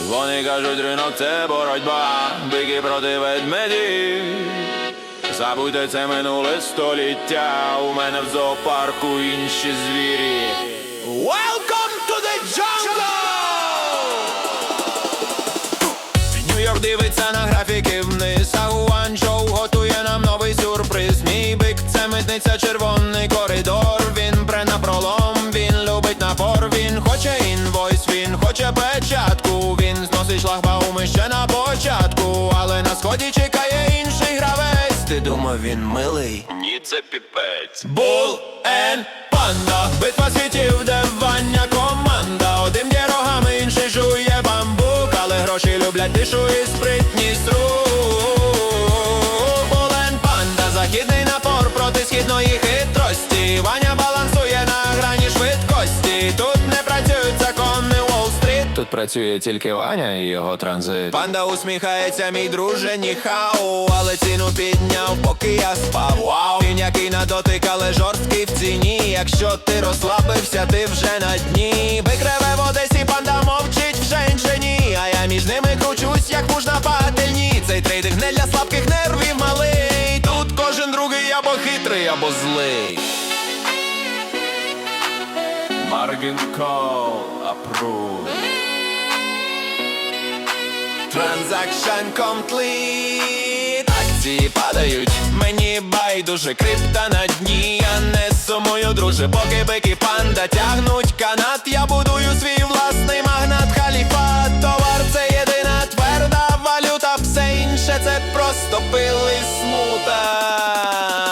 Вони кажуть, ринок це боротьба, бики проти ведмедів. Забудьте це минуле століття. У мене в зоопарку інші звірі. Welcome to the jungle! Нью-Йорк дивиться на графіки вниз, а Гуанчжоу готує нам новий сюрприз. Мій бик це митниця, червоний коридор. Він пре на пролом, він любить напор. На сході чекає інший гравець. Ти думав, він милий? Ні, це піпець. Бул ен панда, битва світів, де вання команда. Один є рогами, інший жує бамбук, але гроші люблять тишу і спритність Тут працює тільки Ваня і його транзит. Панда усміхається, мій друже, ніхау, але ціну підняв, поки я спав. Вау, він який на дотик, але жорсткий в ціні. Якщо ти розслабився, ти вже на дні. Викриве в Одесі, панда мовчить в женщині. А я між ними кручусь, як муж на пательні. Цей трейдинг не для слабких нервів малий. Тут кожен другий або хитрий, або злий. Margin call approved. Transaction complete. Акції падають, мені байдуже. Крипта на дні Я не сумую, друже, поки бики панда тягнуть канат Я будую свій власний магнат. Халіфат Товар це єдина тверда валюта. Все інше це просто пил і смута